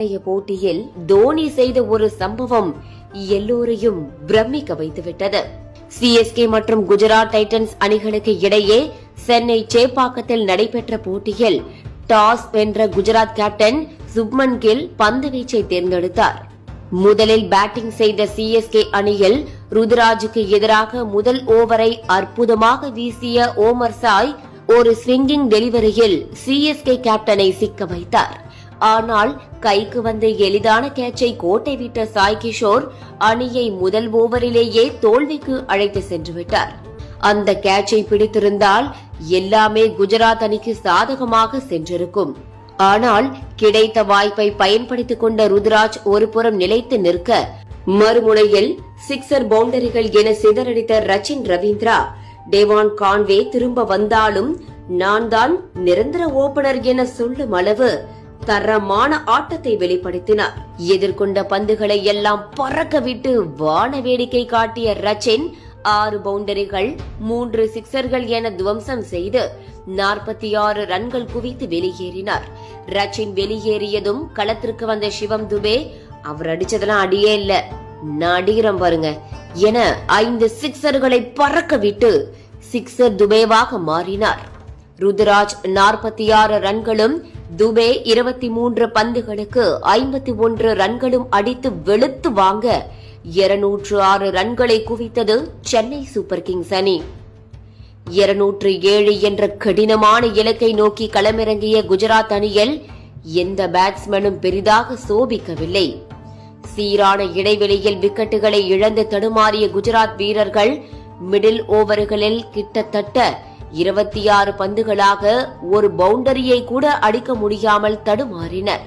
இன்றைய போட்டியில் தோனி செய்த ஒரு சம்பவம் எல்லோரையும் பிரமிக்க வைத்துவிட்டது. சிஎஸ்கே மற்றும் குஜராத் டைட்டன்ஸ் அணிகளுக்கு இடையே சென்னை சேப்பாக்கத்தில் நடைபெற்ற போட்டியில் டாஸ் வென்ற குஜராத் கேப்டன் சுப்மன் கில் பந்து வீச்சை தேர்ந்தெடுத்தார். முதலில் பேட்டிங் செய்த சிஎஸ்கே அணியில் ருத்ராஜுக்கு எதிராக முதல் ஓவரை அற்புதமாக வீசிய ஓமர் சாய் ஒரு ஸ்விங்கிங் டெலிவரியில் சிஎஸ்கே கேப்டனை சிக்க வைத்தார். ஆனால் கைக்கு வந்த எளிதான கேட்சை கோட்டை விட்ட சாய் கிஷோர் அணியை முதல் ஓவரிலேயே தோல்விக்கு அழைத்து சென்று விட்டார் அந்த கேட்சை பிடித்திருந்தால் எல்லாமே குஜராத் அணிக்கு சாதகமாக சென்றிருக்கும். ஆனால் கிடைத்த வாய்ப்பை பயன்படுத்திக் கொண்ட ருத்ராஜ் ஒருபுறம் நிலைத்து நிற்க மறுமுனையில் சிக்ஸர் பவுண்டரிகள் என சிதறடித்த ரச்சின் ரவீந்திரா டேவான் கான்வே திரும்ப வந்தாலும் நான் தான் நிரந்தர ஓபனர் என சொல்லும் அளவு தரமான ஆட்டத்தை வெளிப்படுத்தினார். எதிர்கொண்ட பந்துகளை எல்லாம் பறக்க விட்டு வான வேடிக்கை காட்டிய ரச்சின் ஆறு பவுண்டரிகள் மூன்று சிக்சர்கள் என துவம்சம் செய்து நாற்பத்தி ஆறு ரன்கள் குவித்து வெளியேறினார். ரச்சின் வெளியேறியதும் களத்திற்கு வந்த சிவம் துபே அவர் அடிச்சதெல்லாம் அடியே இல்ல நான் அடிக்கிறேன் பாருங்க என ஐந்து சிக்சர்களை பறக்க விட்டு சிக்சர் துபேவாக மாறினார். ருதுராஜ் நாற்பத்தி ஆறு ரன்களும் துபே இருபத்தி மூன்று பந்துகளுக்கு ஐம்பத்தி ஒன்று ரன்களும் அடித்து வெளுத்து வாங்க இருநூற்று ஆறு ரன்களை குவித்தது சென்னை சூப்பர் கிங்ஸ் அணி. இருநூற்று ஏழு என்ற கடினமான இலக்கை நோக்கி களமிறங்கிய குஜராத் அணியில் எந்த பேட்ஸ்மேனும் பெரிதாக சோபிக்கவில்லை. சீரான இடைவெளியில் விக்கெட்டுகளை இழந்து தடுமாறிய குஜராத் வீரர்கள் மிடில் ஓவர்களில் கிட்டத்தட்ட இருபத்தி ஆறு பந்துகளாக ஒரு பவுண்டரியை கூட அடிக்க முடியாமல் தடுமாறினர்.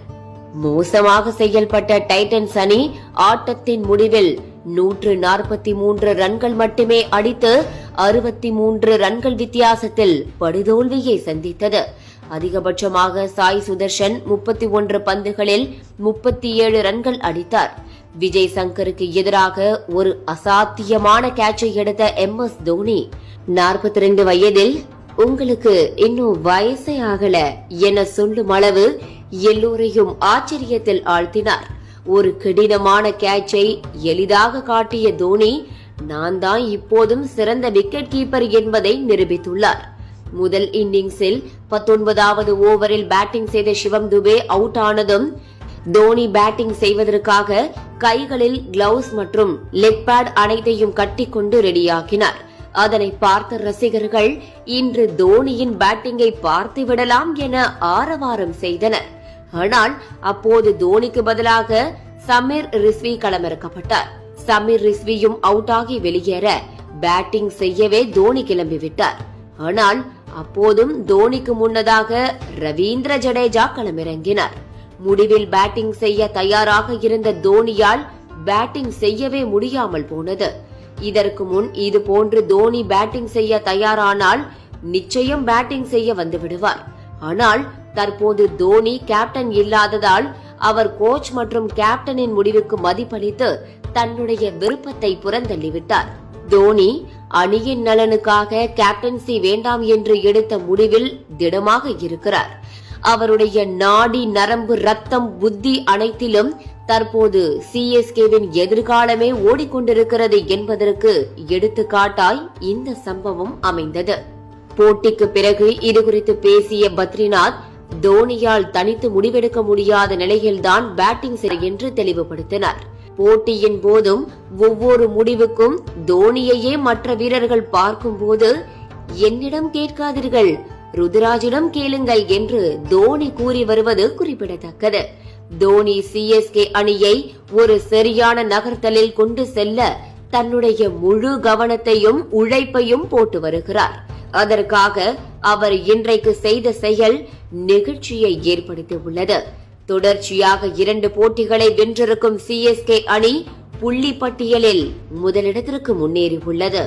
மோசமாக செயல்பட்ட டைட்டன்ஸ் அணி ஆட்டத்தின் முடிவில் நூற்று நாற்பத்தி மூன்று ரன்கள் மட்டுமே அடித்து அறுபத்தி மூன்று ரன்கள் வித்தியாசத்தில் படுதோல்வியை சந்தித்தது. அதிகபட்சமாக சாய் சுதர்ஷன் முப்பத்தி ஒன்று பந்துகளில் முப்பத்தி ஏழு ரன்கள் அடித்தார். விஜய் சங்கருக்கு எதிராக ஒரு அசாத்தியமான கேட்சை எடுத்த எம் எஸ் தோனி நாற்பத்தி ரெண்டு வயதில் உங்களுக்கு இன்னும் வயசே ஆகல என சொல்லும் அளவு எல்லோரையும் ஆச்சரியத்தில் ஆழ்த்தினார். ஒரு கடினமான கேட்சை எளிதாக காட்டிய தோனி நான் தான் இப்போதும் சிறந்த விக்கெட் கீப்பர் என்பதை நிரூபித்துள்ளார். முதல் இன்னிங்ஸில் பத்தொன்பதாவது ஓவரில் பேட்டிங் செய்த சிவம் துபே அவுட் ஆனதும் தோனி பேட்டிங் செய்வதற்காக கைகளில் கிளவுஸ் மற்றும் லெக் பேட் அனைத்தையும் கட்டிக்கொண்டு ரெடியாக்கினார் அதனை பார்த்த ரசிகர்கள் இன்று தோனியின் பேட்டிங்கை பார்த்து விடலாம் என ஆரவாரம் செய்தனர். ஆனால் அப்போது தோனிக்கு பதிலாக சமீர் ரிஸ்வி களமிறக்கப்பட்டார். சமீர் ரிஸ்வியும் அவுட் ஆகி வெளியேற பேட்டிங் செய்யவே தோனி கிளம்பிவிட்டார் ஆனால் அப்போதும் தோனிக்கு முன்னதாக ரவீந்திர ஜடேஜா களமிறங்கினார். முடிவில் பேட்டிங் செய்ய தயாராக இருந்த தோனியால் பேட்டிங் செய்யவே முடியாமல் போனது. இதற்கு முன் இது போன்று தோனி பேட்டிங் செய்ய தயாரானால் நிச்சயம் பேட்டிங் செய்ய வந்து விடுவார். ஆனால் தற்போது தோனி கேப்டன் இல்லாததால் அவர் கோச் மற்றும் கேப்டனின் முடிவுக்கு மதிப்பளித்து தன்னுடைய விருப்பத்தை புறந்தள்ளிவிட்டார். தோனி அணியின் நலனுக்காக கேப்டன்சி வேண்டாம் என்று எடுத்த முடிவில் திடமாக இருக்கிறார். அவருடைய நாடி நரம்பு ரத்தம் புத்தி அனைத்திலும் தற்போது சிஎஸ்கேவின் எதிர்காலமே ஓடிக்கொண்டிருக்கிறது என்பதற்கு எடுத்துக்காட்டாய் இந்த சம்பவம் அமைந்தது. போட்டிக்கு பிறகு இதுகுறித்து பேசிய பத்ரிநாத் தோனியால் தனித்து முடிவெடுக்க முடியாத நிலையில்தான் பேட்டிங் செய்ய என்று தெளிவுபடுத்தினார். போட்டியின் போதும் ஒவ்வொரு முடிவுக்கும் தோனியையே மற்ற வீரர்கள் பார்க்கும்போது என்னிடம் கேட்காதீர்கள் ருதுராஜிடம் கேளுங்கள் என்று தோனி கூறி வருவது குறிப்பிடத்தக்கது. தோனி சிஎஸ்கே அணியை ஒரு சரியான நகர்த்தலில் கொண்டு செல்ல தன்னுடைய முழு கவனத்தையும் உழைப்பையும் போட்டு வருகிறார். அதற்காக அவர் இன்றைக்கு செய்த செயல் நெகிழ்ச்சியை ஏற்படுத்தியுள்ளது தொடர்ச்சியாக இரண்டு போட்டிகளை வென்றிருக்கும் சிஎஸ்கே அணி புள்ளி பட்டியலில் முதலிடத்திற்கு முன்னேறியுள்ளது.